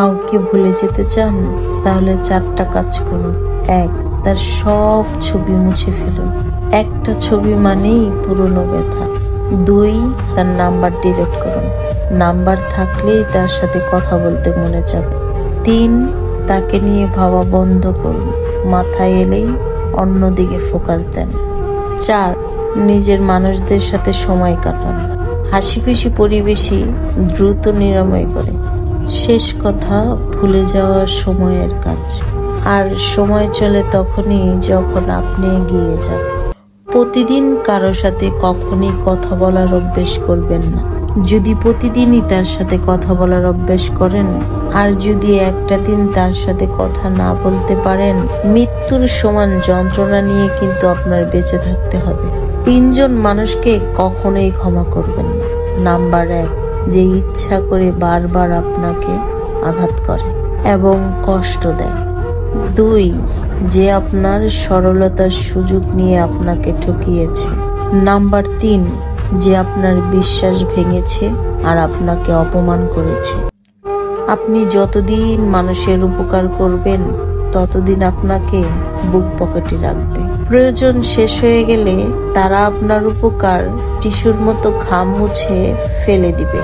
কাউকে ভুলে যেতে চান, তাহলে চারটা কাজ করুন। এক, তার সব ছবি মুছে ফেলুন। একটা ছবি মানেই পুরনো ব্যথা। দুই, তার নাম্বার ডিলিট করুন। নাম্বার থাকলেই তার সাথে কথা বলতে মনে যাবে তিন, তাকে নিয়ে ভাবা বন্ধ করুন। মাথায় এলেই অন্যদিকে ফোকাস দেন। চার, নিজের মানুষদের সাথে সময় কাটান। হাসি খুশি পরিবেশই দ্রুত নিরাময় করে। শেষ কথা ভুলে যাওয়া সময়ের কাজ। আর সময় চলে তখনই যখন আপনি এগিয়ে যান। প্রতিদিন কারও সাথে কখনই কথা বলার অভ্যেস করবেন না। যদি প্রতিদিনই তার সাথে কথা বলার অভ্যেস করেন, আর যদি একটা দিন তার সাথে কথা না বলতে পারেন, মৃত্যুর সমান যন্ত্রণা নিয়ে কিন্তু আপনার বেঁচে থাকতে হবে। তিনজন মানুষকে কখনোই ক্ষমা করবেন না। নাম্বার এক। যে ইচ্ছা করে বারবার আপনাকে আঘাত করে এবং কষ্ট দেয়। দুই, যে আপনার সরলতার সুযোগ নিয়ে আপনাকে ঠকিয়েছে। নাম্বার তিন, যে আপনার বিশ্বাস ভেঙেছে আর আপনাকে অপমান করেছে। আপনি যতদিন মানুষের উপকার করবেন ততদিন আপনাকে বুক পকেটে রাখবে। প্রয়োজন শেষ হয়ে গেলে তারা আপনার উপকার টিস্যুর মতো ঘাম মুছে ফেলে দিবে।